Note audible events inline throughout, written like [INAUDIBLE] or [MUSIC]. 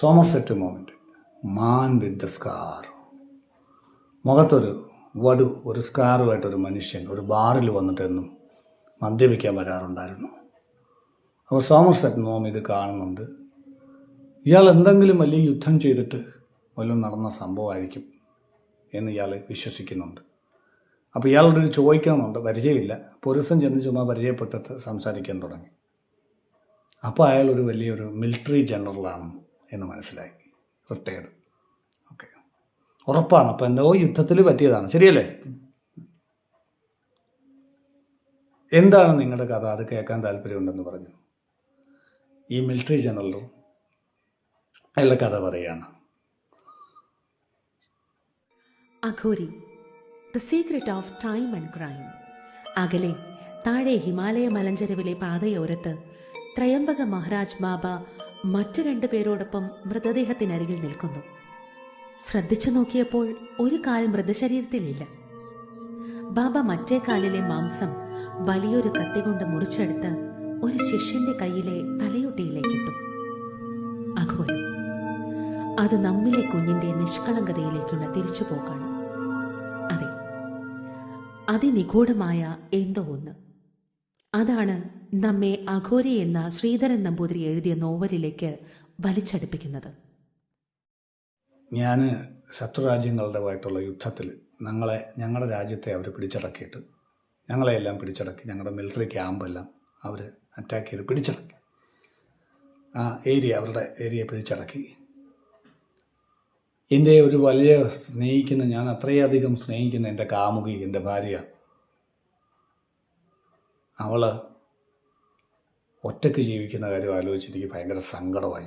Somerset Maugham man with the scar മുഖത്തൊരു വടു ഒരു സ്കാറുമായിട്ടൊരു മനുഷ്യൻ ഒരു ബാറിൽ വന്നിട്ടെന്നും മദ്യപിക്കാൻ വരാറുണ്ടായിരുന്നു. അപ്പോൾ സോമർസെറ്റ് മോം ഇത് കാണുന്നുണ്ട്. ഇയാൾ എന്തെങ്കിലും വലിയ യുദ്ധം ചെയ്തിട്ട് വല്ലതും നടന്ന സംഭവമായിരിക്കും എന്ന് ഇയാൾ വിശ്വസിക്കുന്നുണ്ട്. അപ്പോൾ ഇയാളോട് ചോദിക്കണമെന്നുണ്ട് പരിചയമില്ല. പൊരുസം ചെന്ന് ചുമ്മാ പരിചയപ്പെട്ടിട്ട് സംസാരിക്കാൻ തുടങ്ങി. അപ്പോൾ അയാൾ ഒരു വലിയൊരു മിലിറ്ററി ജനറലാണ് എന്ന് മനസ്സിലായി. Retired okay. ഉറപ്പാണ്. അപ്പോൾ എന്തോ യുദ്ധത്തിൽ പറ്റിയതാണ്. ശരിയല്ലേ? എന്താണ് നിങ്ങളുടെ കഥ? അത് കേൾക്കാൻ താല്പര്യമുണ്ടെന്ന് പറഞ്ഞു. ഈ മിലിറ്ററി ജനറലും അയാളുടെ കഥ പറയുകയാണ്. Aghori the secret of time and crime. അകലെ താഴെ ഹിമാലയ മലഞ്ചെരുവിലെ പാതയോരത്ത് ത്രയംബക മഹാരാജ് ബാബ മറ്റു രണ്ടു പേരോടൊപ്പം മൃതദേഹത്തിനരികിൽ നിൽക്കുന്നു. ശ്രദ്ധിച്ചു നോക്കിയപ്പോൾ ഒരു കാൽ മൃതശരീരത്തിലില്ല. ബാബ മറ്റേ കാലിലെ മാംസം വലിയൊരു കത്തി കൊണ്ട് മുറിച്ചെടുത്ത് ഒരു ശിഷ്യന്റെ കയ്യിലെ തലയൊട്ടിയിലേക്കിട്ടു. അഘോരം അത് നമ്മിലെ കുഞ്ഞിന്റെ നിഷ്കളങ്കതയിലേക്കുള്ള തിരിച്ചുപോക്കാണ്. അതെ അതിനിഗൂഢമായ എന്തോ ഒന്ന്. അതാണ് നമ്മെ അഘോരി എന്ന ശ്രീധരൻ നമ്പൂതിരി എഴുതിയ നോവലിലേക്ക് വലിച്ചടുപ്പിക്കുന്നത്. ഞാൻ ശത്രുരാജ്യങ്ങളുടേതായിട്ടുള്ള യുദ്ധത്തിൽ ഞങ്ങളെ ഞങ്ങളുടെ രാജ്യത്തെ അവർ പിടിച്ചടക്കിയിട്ട് ഞങ്ങളെയെല്ലാം പിടിച്ചടക്കി ഞങ്ങളുടെ മിലിറ്ററി ക്യാമ്പെല്ലാം അവർ അറ്റാക്ക് ചെയ്ത് പിടിച്ചടക്കി. ആ ഏരിയ അവരുടെ ഏരിയ പിടിച്ചടക്കി. എന്റെ ഒരു വലിയ സ്നേഹിക്കുന്ന ഞാൻ അത്രയധികം സ്നേഹിക്കുന്ന എന്റെ കാമുകി എന്റെ ഭാര്യ അവൾ ഒറ്റയ്ക്ക് ജീവിക്കുന്ന കാര്യം ആലോചിച്ച് എനിക്ക് ഭയങ്കര സങ്കടമായി.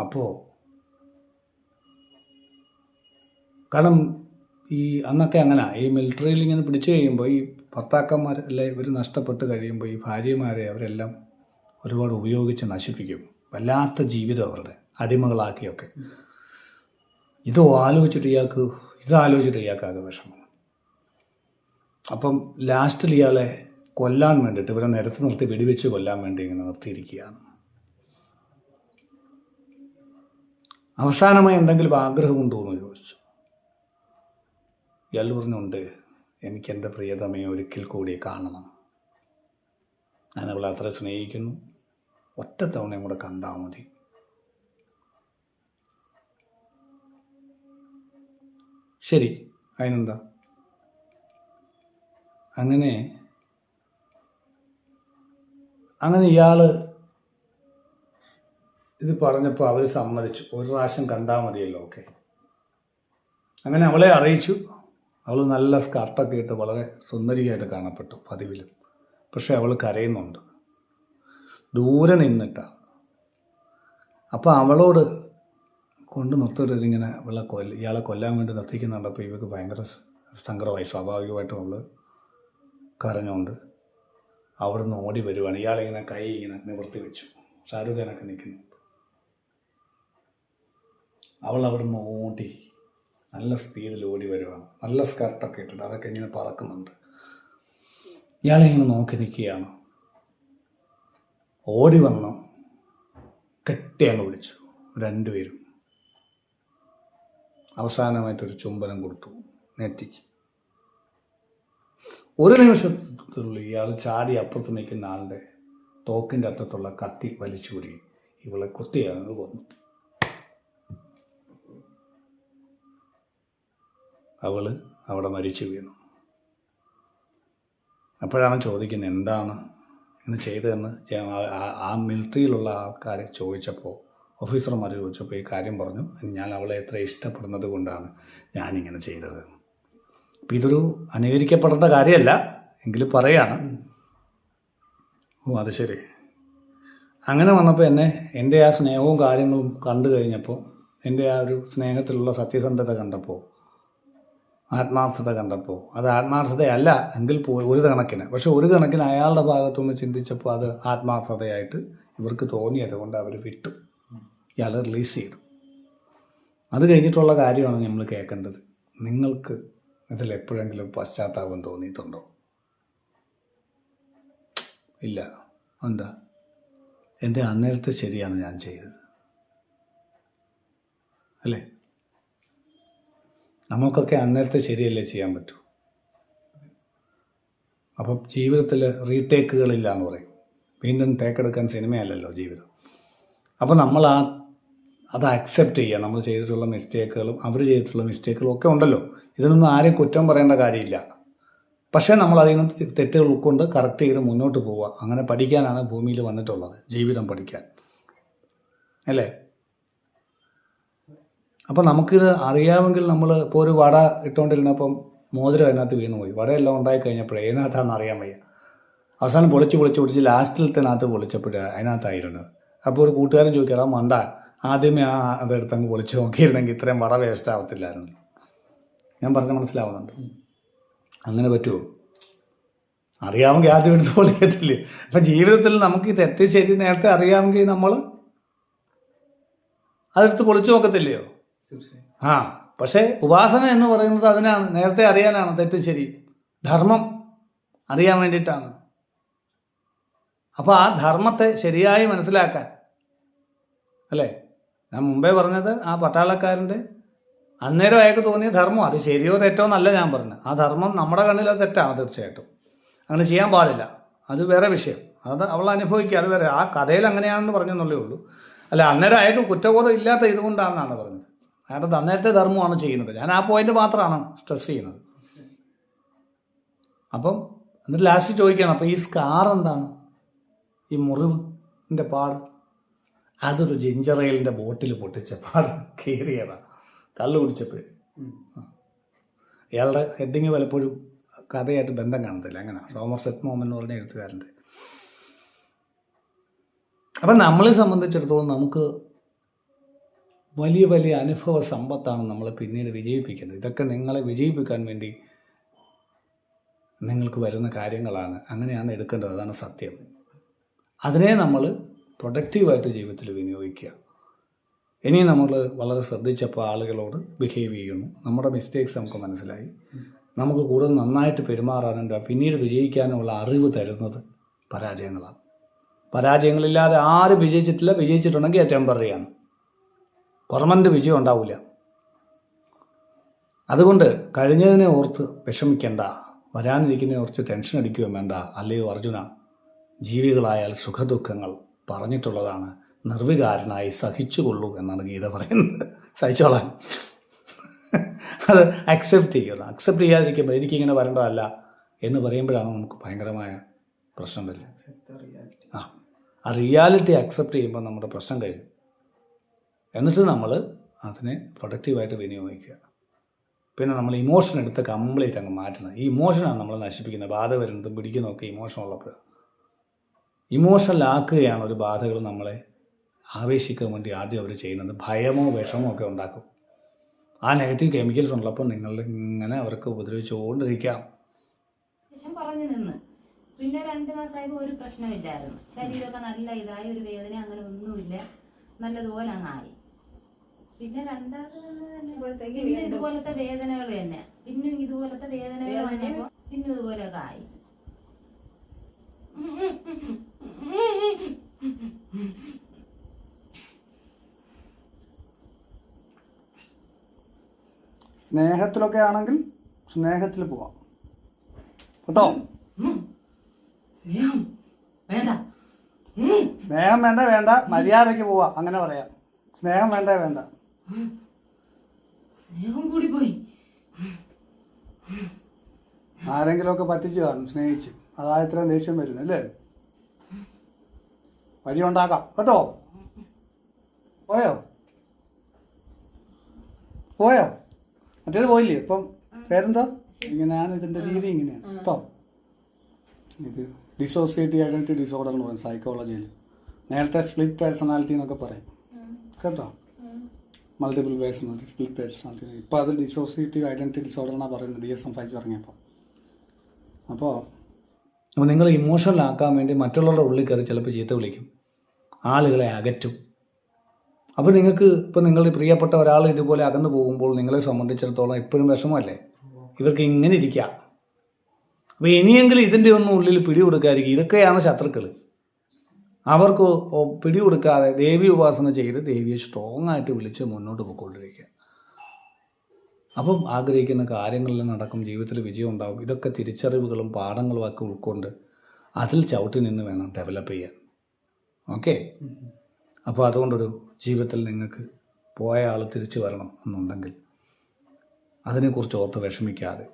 അപ്പോൾ കാരണം ഈ അന്നൊക്കെ അങ്ങനെ ഈ മിലിറ്ററിയിൽ ഇങ്ങനെ പിടിച്ചു കഴിയുമ്പോൾ ഈ ഭർത്താക്കന്മാർ അല്ലെ ഇവർ നഷ്ടപ്പെട്ട് കഴിയുമ്പോൾ ഈ ഭാര്യമാരെ അവരെല്ലാം ഒരുപാട് ഉപയോഗിച്ച് നശിപ്പിക്കും. വല്ലാത്ത ജീവിതം അവരുടെ അടിമകളാക്കിയൊക്കെ. ഇത് ആലോചിച്ചിട്ട് ഇയാൾക്ക് ഇതാലോചിച്ചിട്ട് ഇയാൾക്കാകെ വിഷമം. അപ്പം ലാസ്റ്റിൽ ഇയാളെ കൊല്ലാൻ വേണ്ടിയിട്ട് ഇവരെ നിരത്ത് നിർത്തി വെടിവെച്ച് കൊല്ലാൻ വേണ്ടി ഇങ്ങനെ നിർത്തിയിരിക്കുകയാണ്. അവസാനമായി എന്തെങ്കിലും ആഗ്രഹമുണ്ടോ എന്ന് ചോദിച്ചു. ഇയാൾ പറഞ്ഞുണ്ട് എനിക്ക് എന്റെ പ്രിയതമയെ ഒരിക്കൽ കൂടി കാണണം. ഞാൻ അവളെ അത്ര സ്നേഹിക്കുന്നു. ഒറ്റ തവണയും കൂടെ കണ്ടാൽ മതി. ശരി അതിനെന്താ? അങ്ങനെ അങ്ങനെ ഇയാൾ ഇത് പറഞ്ഞപ്പോൾ അവർ സമ്മതിച്ചു. ഒരു പ്രാവശ്യം കണ്ടാൽ മതിയല്ലോ ഓക്കെ. അങ്ങനെ അവളെ അറിയിച്ചു. അവൾ നല്ല സ്കർട്ടൊക്കെ ഇട്ട് വളരെ സുന്ദരിയായിട്ട് കാണപ്പെട്ടു പതിവിലും. പക്ഷേ അവൾ കരയുന്നുണ്ട്. ദൂരെ നിന്നിട്ടാണ് അപ്പോൾ അവളോട് കൊണ്ട് നിർത്തിയിട്ട് ഇതിങ്ങനെ ഇവളെ കൊല്ല ഇയാളെ കൊല്ലാൻ വേണ്ടി നിർത്തിക്കുന്നുണ്ടപ്പോൾ ഇവർക്ക് ഭയങ്കര സ- സങ്കടമായി. സ്വാഭാവികമായിട്ടും അവൾ കരഞ്ഞുകൊണ്ട് അവിടുന്ന് ഓടി വരുവാണ്. ഇയാളിങ്ങനെ കൈ ഇങ്ങനെ നിവർത്തി വെച്ചു. ഷാരൂഖ് ഖാനൊക്കെ നിൽക്കുന്നു. അവൾ അവിടുന്ന് ഓടി നല്ല സ്പീഡിൽ ഓടി വരുവാണ്. നല്ല സ്കർട്ടൊക്കെ ഇട്ടിട്ട് അതൊക്കെ ഇങ്ങനെ പറക്കുന്നുണ്ട്. ഇയാളിങ്ങനെ നോക്കി നിൽക്കുകയാണ്. ഓടി വന്ന് കെട്ടി അങ്ങ് വിളിച്ചു രണ്ടുപേരും. അവസാനമായിട്ടൊരു ചുംബനം കൊടുത്തു. നെറ്റിക്ക്. ഒരു നിമിഷത്തിനുള്ളിൽ ഇയാൾ ചാടി അപ്പുറത്ത് നിൽക്കുന്ന ആളുടെ തോക്കിന്റെ അറ്റത്തുള്ള കത്തി വലിച്ചൂരി ഇവളെ കുത്തിയാണ് കൊന്നു. അവൾ അവിടെ മരിച്ചു വീണു. അപ്പോഴാണ് ചോദിക്കുന്നത് എന്താണ്? ഇന്ന് ചെയ്തതെന്ന്? ആ മിലിറ്ററിയിലുള്ള ആൾക്കാരെ ചോദിച്ചപ്പോൾ ഓഫീസർമാർ ചോദിച്ചപ്പോൾ ഈ കാര്യം പറഞ്ഞു. ഞാൻ അവളെ എത്ര ഇഷ്ടപ്പെടുന്നത് കൊണ്ടാണ് ഞാനിങ്ങനെ ചെയ്തത് അപ്പം ഇതൊരു അനുകരിക്കപ്പെടേണ്ട കാര്യമല്ല. എങ്കിലും പറയാണ്. ഓ അത് ശരി. അങ്ങനെ വന്നപ്പോൾ എന്നെ എന്റെ ആ സ്നേഹവും കാര്യങ്ങളും കണ്ടു കഴിഞ്ഞപ്പോൾ എന്റെ ആ ഒരു സ്നേഹത്തിലുള്ള സത്യസന്ധത കണ്ടപ്പോൾ ആത്മാർത്ഥത കണ്ടപ്പോൾ അത് ആത്മാർത്ഥതയല്ല എങ്കിൽ പോ ഒരു കണക്കിന്. പക്ഷെ ഒരു കണക്കിന് അയാളുടെ ഭാഗത്തുനിന്ന് ചിന്തിച്ചപ്പോൾ അത് ആത്മാർത്ഥതയായിട്ട് ഇവർക്ക് തോന്നിയത് കൊണ്ട് അവർ വിട്ടു. ഇയാൾ റിലീസ് ചെയ്തു. അത് കഴിഞ്ഞിട്ടുള്ള കാര്യമാണ് നമ്മൾ കേൾക്കേണ്ടത്. നിങ്ങൾക്ക് ഇതിൽ എപ്പോഴെങ്കിലും പശ്ചാത്താപം തോന്നിയിട്ടുണ്ടോ? ഇല്ല. എന്താ? എന്റെ അന്നേരത്തെ ശരിയാണ് ഞാൻ ചെയ്തത്. അല്ലേ? നമുക്കൊക്കെ അന്നേരത്തെ ശരിയല്ലേ ചെയ്യാൻ പറ്റൂ? അപ്പം ജീവിതത്തിൽ റീടേക്കുകളില്ല എന്ന് പറയും. വീണ്ടും തേക്കെടുക്കാൻ സിനിമയല്ലല്ലോ ജീവിതം. അപ്പോൾ നമ്മൾ ആ അത് അക്സെപ്റ്റ് ചെയ്യുക. നമ്മൾ ചെയ്തിട്ടുള്ള മിസ്റ്റേക്കുകളും അവർ ചെയ്തിട്ടുള്ള മിസ്റ്റേക്കുകളും ഒക്കെ ഉണ്ടല്ലോ. ഇതിനൊന്നും ആരെയും കുറ്റം പറയേണ്ട കാര്യമില്ല. പക്ഷേ നമ്മൾ അതിൽ നിന്ന് തെറ്റുകൾ ഉൾക്കൊണ്ട് കറക്റ്റ് ചെയ്ത് മുന്നോട്ട് പോവുക. അങ്ങനെ പഠിക്കാനാണ് ഭൂമിയിൽ വന്നിട്ടുള്ളത് ജീവിതം പഠിക്കാൻ. അല്ലേ? അപ്പം നമുക്കിത് അറിയാമെങ്കിൽ നമ്മൾ ഇപ്പോൾ ഒരു വട ഇട്ടുകൊണ്ടിരുന്നപ്പം മോതിരം അതിനകത്ത് വീണുപോയി. വടയെല്ലാം ഉണ്ടായി കഴിഞ്ഞപ്പോഴേ അതിനകത്താണെന്ന് അറിയാൻ വയ്യ. അവസാനം പൊളിച്ച് പൊളിച്ച് പൊളിച്ച് ലാസ്റ്റിലത്തിനകത്ത് പൊളിച്ചപ്പോഴാണ് അതിനകത്തായിരുന്നത് അപ്പോൾ ഒരു കൂട്ടുകാരൻ ചോദിക്കാം മണ്ട ആദ്യമേ ആ അതെടുത്തങ്ങ് പൊളിച്ച് നോക്കിയിരുന്നെങ്കിൽ ഇത്രയും വട വേസ്റ്റ് ആവത്തില്ലായിരുന്നു. ഞാൻ പറഞ്ഞ മനസ്സിലാവുന്നുണ്ട്. അങ്ങനെ പറ്റുമോ അറിയാമെങ്കിൽ ആദ്യം എടുത്ത് പൊളിക്കത്തില്ലേ അപ്പം ജീവിതത്തിൽ നമുക്ക് ഈ തെറ്റ് ശരി നേരത്തെ അറിയാമെങ്കിൽ നമ്മൾ അതെടുത്ത് പൊളിച്ചു നോക്കത്തില്ലയോ? ആ പക്ഷേ ഉപാസന എന്ന് പറയുന്നത് അതിനാണ്. നേരത്തെ അറിയാനാണ് തെറ്റ് ശരി. ധർമ്മം അറിയാൻ വേണ്ടിയിട്ടാണ്. അപ്പോൾ ആ ധർമ്മത്തെ ശരിയായി മനസ്സിലാക്കാൻ. അല്ലേ? ഞാൻ മുമ്പേ പറഞ്ഞത് ആ പട്ടാളക്കാരന്റെ അന്നേരം അയാൾക്ക് തോന്നിയ ധർമ്മം. അത് ശരിയോ തെറ്റോ എന്നല്ല ഞാൻ പറഞ്ഞത്. ആ ധർമ്മം നമ്മുടെ കണ്ണിൽ അത് തെറ്റാണ് തീർച്ചയായിട്ടും. അങ്ങനെ ചെയ്യാൻ പാടില്ല. അത് വേറെ വിഷയം. അത് അവൾ അനുഭവിക്കുക. അത് വേറെ. ആ കഥയിൽ അങ്ങനെയാണെന്ന് പറഞ്ഞെന്നുള്ളേ ഉള്ളൂ. അല്ല അന്നേരം അയാൾക്ക് കുറ്റബോധം ഇല്ലാത്ത ഇതുകൊണ്ടാണെന്നാണ് പറഞ്ഞത്. അയാളുടെ അന്നേരത്തെ ധർമ്മമാണ് ചെയ്യുന്നത്. ഞാൻ ആ പോയിന്റ് മാത്രമാണ് സ്ട്രെസ് ചെയ്യുന്നത്. അപ്പം എന്നിട്ട് ലാസ്റ്റ് ചോദിക്കുകയാണ്. അപ്പോൾ ഈ സ്കാർ എന്താണ്? ഈ മുറിവിന്റെ പാട്. അതൊരു ജിഞ്ചർ എയിലിന്റെ ബോട്ടിൽ പൊട്ടിച്ച പാട് കയറിയതാണ് കള്ള് കുടിച്ചപ്പോൾ ഇയാളുടെ ഹെഡിങ് പലപ്പോഴും കഥയായിട്ട് ബന്ധം കാണത്തില്ല. അങ്ങനെ. സോമർ സെറ്റ് മോമൻ എന്ന് പറഞ്ഞ എഴുത്തുകാരന്റെ. അപ്പം നമ്മളെ സംബന്ധിച്ചിടത്തോളം നമുക്ക് വലിയ വലിയ അനുഭവ സമ്പത്താണ് നമ്മളെ പിന്നീട് വിജയിപ്പിക്കുന്നത്. ഇതൊക്കെ നിങ്ങളെ വിജയിപ്പിക്കാൻ വേണ്ടി നിങ്ങൾക്ക് വരുന്ന കാര്യങ്ങളാണ്. അങ്ങനെയാണ് എടുക്കേണ്ടത്. അതാണ് സത്യം. അതിനെ നമ്മൾ പ്രൊഡക്റ്റീവായിട്ട് ജീവിതത്തിൽ വിനിയോഗിക്കുക. ഇനി നമ്മൾ വളരെ ശ്രദ്ധിച്ചപ്പോൾ ആളുകളോട് ബിഹേവ് ചെയ്യുന്നു. നമ്മുടെ മിസ്റ്റേക്സ് നമുക്ക് മനസ്സിലായി. നമുക്ക് കൂടുതൽ നന്നായിട്ട് പെരുമാറാനുണ്ട് പിന്നീട് വിജയിക്കാനുള്ള അറിവ് തരുന്നത് പരാജയങ്ങളാണ്. പരാജയങ്ങളില്ലാതെ ആരും വിജയിച്ചിട്ടില്ല. വിജയിച്ചിട്ടുണ്ടെങ്കിൽ അത് ടെമ്പററിയാണ് പെർമനന്റ് വിജയം ഉണ്ടാവില്ല അതുകൊണ്ട് കഴിഞ്ഞതിനെ ഓർത്ത് വിഷമിക്കേണ്ട. വരാനിരിക്കുന്നതിനെ ഓർത്ത് ടെൻഷൻ അടിക്കുകയും വേണ്ട. അല്ലയോ അർജുന ജീവികളായാൽ സുഖദുഃഖങ്ങൾ പറഞ്ഞിട്ടുള്ളതാണ്. നിർവികാരനായി സഹിച്ചുകൊള്ളൂ എന്നാണ് ഗീത പറയുന്നത്. സഹിച്ചോളാൻ. അത് അക്സെപ്റ്റ് ചെയ്യുക അക്സെപ്റ്റ് ചെയ്യാതിരിക്കുമ്പോൾ എനിക്കിങ്ങനെ വരേണ്ടതല്ല എന്ന് പറയുമ്പോഴാണ് നമുക്ക് ഭയങ്കരമായ പ്രശ്നം വരുന്നത്. ആ ആ റിയാലിറ്റി അക്സെപ്റ്റ് ചെയ്യുമ്പോൾ നമ്മുടെ പ്രശ്നം കഴിയും. എന്നിട്ട് നമ്മൾ അതിനെ പ്രൊഡക്റ്റീവായിട്ട് വിനിയോഗിക്കുക. പിന്നെ നമ്മൾ ഇമോഷൻ എടുത്ത് കംപ്ലീറ്റ് അങ്ങ് മാറ്റുന്നത്. ഈ ഇമോഷനാണ് നമ്മൾ നശിപ്പിക്കുന്നത്. ബാധ വരുന്നതും പിടിക്കുന്നതൊക്കെ ഇമോഷൻ ഉള്ളപ്പോൾ ഇമോഷനിലാക്കുകയാണ് ഒരു ബാധകൾ നമ്മളെ ആവേശിക്കാൻ വേണ്ടി ആദ്യം അവർ ചെയ്യുന്നത് ഭയമോ വിഷമോ ഒക്കെ ഉണ്ടാക്കും. ആ നെഗറ്റീവ് കെമിക്കൽസ് ഉള്ളപ്പോൾ നിങ്ങൾ ഇങ്ങനെ അവർക്ക് ഉപദ്രവിച്ചുകൊണ്ടിരിക്കാം. പിന്നെ രണ്ട് മാസമായപ്പോൾ ഒരു പ്രശ്നമില്ലായിരുന്നു. ശരീരമൊക്കെ നല്ല ഇതായി ഒരു വേദന അങ്ങനെ ഒന്നുമില്ല. നല്ലതുപോലെ അങ്ങായി പിന്നെ രണ്ടാമത് പിന്നെ ഇതുപോലത്തെ വേദനകൾ തന്നെ. പിന്നെ ഇതുപോലത്തെ വേദനകൾ വന്നപ്പോ പിന്നെ ഇതുപോലൊക്കെ ആയി. സ്നേഹത്തിലൊക്കെ ആണെങ്കിൽ സ്നേഹത്തിൽ പോവാം. കേട്ടോ? സ്നേഹം. വേണ്ട. വേണ്ട വേണ്ട. മര്യാദയ്ക്ക് പോവാ. അങ്ങനെ പറയാം. സ്നേഹം വേണ്ട വേണ്ട. സ്നേഹം കൂടി പോയി ആരെങ്കിലുമൊക്കെ പറ്റിച്ചു കാണും സ്നേഹിച്ച്. അതാ ഇത്രയും ദേഷ്യം വരുന്നത് അല്ലേ? വഴി ഉണ്ടാക്കാം. കേട്ടോ? പോയോ? പോയോ? മറ്റേത് പോയില്ലേ? ഇപ്പം പേരെന്താ? ഇങ്ങനെയാണ് ഇതിന്റെ രീതി ഇങ്ങനെയാണ്. കേട്ടോ ഇത് ഡിസോസിയേറ്റീവ് ഐഡന്റി ഡിസോർഡർ എന്ന് പറയും സൈക്കോളജിയിൽ നേരത്തെ സ്പ്ലിറ്റ് പേഴ്സണാലിറ്റി എന്നൊക്കെ പറയും. കേട്ടോ? മൾട്ടിപ്പിൾ പേഴ്സണാലിറ്റി സ്പ്ലിറ്റ് പേഴ്സണാലിറ്റി ഇപ്പോൾ അത് ഡിസോസിയേറ്റീവ് ഐഡന്റി ഡിസോർഡർ എന്നാണ് പറയുന്നത് ഡി എസ് എം ഫൈവ് ഇറങ്ങിയപ്പോൾ അപ്പോൾ അപ്പോൾ നിങ്ങൾ ഇമോഷണലാക്കാൻ വേണ്ടി മറ്റുള്ളവരുടെ ഉള്ളിൽ കയറി ചിലപ്പോൾ ചീത്ത വിളിക്കും. ആളുകളെ അകറ്റും. അപ്പോൾ നിങ്ങൾക്ക് ഇപ്പോൾ നിങ്ങളുടെ പ്രിയപ്പെട്ട ഒരാൾ ഇതുപോലെ അകന്നു പോകുമ്പോൾ നിങ്ങളെ സംബന്ധിച്ചിടത്തോളം എപ്പോഴും വിഷമമല്ലേ? ഇവർക്ക് ഇങ്ങനെ ഇരിക്കുക അപ്പോൾ ഇനിയെങ്കിലും ഇതിന്റെ ഒന്നും ഉള്ളിൽ പിടികൊടുക്കാതിരിക്കും ഇതൊക്കെയാണ് ശത്രുക്കൾ അവർക്ക് പിടികൊടുക്കാതെ ദേവി ഉപാസന ചെയ്ത് ദേവിയെ സ്ട്രോങ് ആയിട്ട് വിളിച്ച് മുന്നോട്ട് പോയിക്കൊണ്ടിരിക്കുക. അപ്പം ആഗ്രഹിക്കുന്ന കാര്യങ്ങളെല്ലാം നടക്കും ജീവിതത്തിൽ വിജയം ഉണ്ടാകും ഇതൊക്കെ തിരിച്ചറിവുകളും പാഠങ്ങളും ഒക്കെ ഉൾക്കൊണ്ട് അതിൽ ചവിട്ടി നിന്ന് വേണം ഡെവലപ്പ് ചെയ്യാൻ. ഓക്കെ അപ്പോൾ അതുകൊണ്ടൊരു ജീവിതത്തിൽ നിങ്ങൾക്ക് പോയ ആൾ തിരിച്ചു വരണം എന്നുണ്ടെങ്കിൽ അതിനെക്കുറിച്ച് ഓർത്ത് വിഷമിക്കാതെ.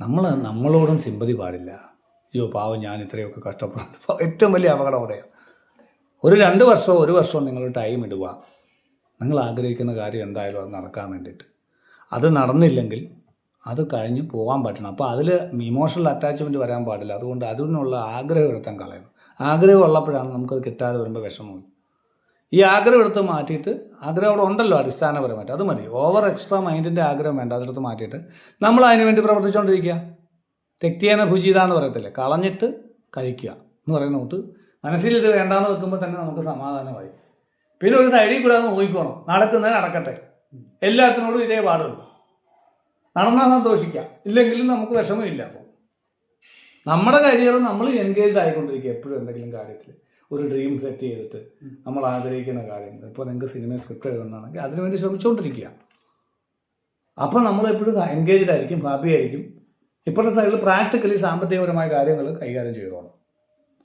നമ്മൾ നമ്മളോടും സിമ്പതി പാടില്ല. അയ്യോ പാവം ഞാൻ ഇത്രയൊക്കെ കഷ്ടപ്പെടുന്നു. ഏറ്റവും വലിയ അപകടം അവിടെയാണ് ഒരു രണ്ട് വർഷമോ ഒരു വർഷമോ നിങ്ങൾ ടൈം ഇടുക. നിങ്ങൾ ആഗ്രഹിക്കുന്ന കാര്യം എന്തായാലും അത് നടക്കാൻ വേണ്ടിയിട്ട്. അത് നടന്നില്ലെങ്കിൽ അത് കഴിഞ്ഞ് പോകാൻ പറ്റണം. അപ്പോൾ അതിൽ ഇമോഷണൽ അറ്റാച്ച്മെന്റ് വരാൻ പാടില്ല. അതുകൊണ്ട് അതിനുള്ള ആഗ്രഹം എടുത്താൻ കളയണം. ആഗ്രഹം ഉള്ളപ്പോഴാണ് നമുക്കത് കിട്ടാതെ വരുമ്പോൾ വിഷമം. ഈ ആഗ്രഹം എടുത്ത് മാറ്റിയിട്ട് ആഗ്രഹം അവിടെ ഉണ്ടല്ലോ അടിസ്ഥാനപരമായിട്ട്. അത് മതി. ഓവർ എക്സ്ട്രാ മൈൻഡിന്റെ ആഗ്രഹം വേണ്ട. അതെടുത്ത് മാറ്റിയിട്ട് നമ്മൾ അതിന് വേണ്ടി പ്രവർത്തിച്ചുകൊണ്ടിരിക്കുക തെക്തിയേന ഭുജിത എന്ന് പറയത്തില്ലേ? കളഞ്ഞിട്ട് കഴിക്കുക എന്ന് പറയുന്ന കൂട്ട് മനസ്സിൽ ഇത് വേണ്ടാന്ന് വെക്കുമ്പോൾ തന്നെ നമുക്ക് സമാധാനമായി. പിന്നെ ഒരു സൈഡിൽ കൂടെ അത് നോക്കിക്കോണം നടക്കുന്നത് നടക്കട്ടെ. എല്ലാത്തിനോടും ഇതേ പാടുള്ളൂ. നടന്നാൽ സന്തോഷിക്കാം. ഇല്ലെങ്കിലും നമുക്ക് വിഷമമില്ല. അപ്പോൾ നമ്മുടെ കരിയർ നമ്മൾ എൻഗേജ് ആയിക്കൊണ്ടിരിക്കുക എപ്പോഴും എന്തെങ്കിലും കാര്യത്തിൽ ഒരു ഡ്രീം സെറ്റ് ചെയ്തിട്ട് നമ്മൾ ആഗ്രഹിക്കുന്ന കാര്യങ്ങൾ. ഇപ്പോൾ നിങ്ങൾക്ക് സിനിമ സ്ക്രിപ്റ്റ് എഴുതുന്നതാണെങ്കിൽ അതിനുവേണ്ടി ശ്രമിച്ചുകൊണ്ടിരിക്കുക. അപ്പോൾ നമ്മൾ എപ്പോഴും എൻഗേജ്ഡ് ആയിരിക്കും ഹാപ്പി ആയിരിക്കും. ഇപ്പോഴത്തെ സൈഡിൽ പ്രാക്ടിക്കലി സാമ്പത്തികപരമായ കാര്യങ്ങൾ കൈകാര്യം ചെയ്തോണം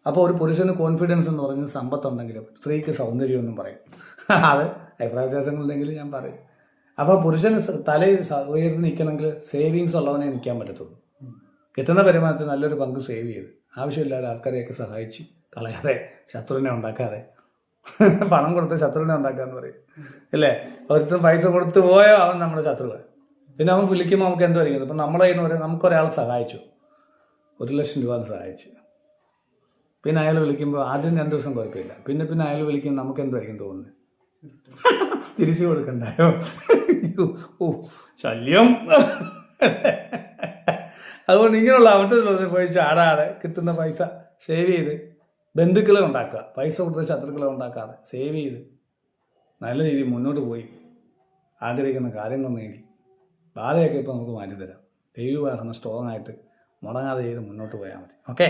അപ്പോൾ ഒരു പുരുഷന് കോൺഫിഡൻസ് എന്ന് സമ്പത്ത് സമ്പത്തുണ്ടെങ്കിലും സ്ത്രീക്ക് സൗന്ദര്യം എന്നും പറയും. [LAUGHS] അത് അഭിപ്രായ വ്യത്യാസങ്ങളുണ്ടെങ്കിൽ ഞാൻ പറയും. അപ്പോൾ പുരുഷന് തല തലയിൽ ഉയർത്തി നിൽക്കണമെങ്കിൽ സേവിങ്സ് ഉള്ളവനെ നിൽക്കാൻ പറ്റത്തുള്ളൂ. കിട്ടുന്ന വരുമാനത്തിൽ നല്ലൊരു പങ്ക് സേവ് ചെയ്ത്. ആവശ്യമില്ലാതെ ആൾക്കാരെയൊക്കെ സഹായിച്ച് കളയാതെ ശത്രുവിനെ ഉണ്ടാക്കാതെ. പണം കൊടുത്ത് ശത്രുവിനെ ഉണ്ടാക്കാന്ന് പറയും. അല്ലേ ഒരുത്തും പൈസ കൊടുത്തു പോയോ അവൻ നമ്മുടെ ശത്രുവ്. പിന്നെ അവൻ വിളിക്കുമ്പോൾ നമുക്ക് എന്തോ ഇരിക്കുന്നത് ഇപ്പം നമ്മളെ കയ്യിൽ നിന്ന് ഒരു നമുക്കൊരാൾ സഹായിച്ചു. ഒരു ലക്ഷം രൂപ സഹായിച്ചു. പിന്നെ അയാൾ വിളിക്കുമ്പോൾ ആദ്യം രണ്ട് ദിവസം കുഴപ്പമില്ല. പിന്നെ പിന്നെ അയാൾ വിളിക്കുമ്പോൾ നമുക്ക് എന്തായിരിക്കും തോന്നുന്നത് തിരിച്ചു കൊടുക്കണ്ടായോ? ഓ ശല്യം. അതുകൊണ്ട് ഇങ്ങനെയുള്ള അവസരത്തിൽ പോയി ചാടാതെ കിട്ടുന്ന പൈസ സേവ് ചെയ്ത് ബന്ധുക്കളെ ഉണ്ടാക്കുക. പൈസ കൊടുത്ത ശത്രുക്കളെ ഉണ്ടാക്കാതെ സേവ് ചെയ്ത് നല്ല രീതിയിൽ മുന്നോട്ട് പോയി. ആഗ്രഹിക്കുന്ന കാര്യങ്ങൾ നേടി. ബാധയൊക്കെ ഇപ്പോൾ നമുക്ക് മാറ്റി മാറ്റിത്തരാം ദൈവവാസന സ്ട്രോങ് ആയിട്ട് മുടങ്ങാതെ ചെയ്ത് മുന്നോട്ട് പോയാൽ മതി. ഓക്കെ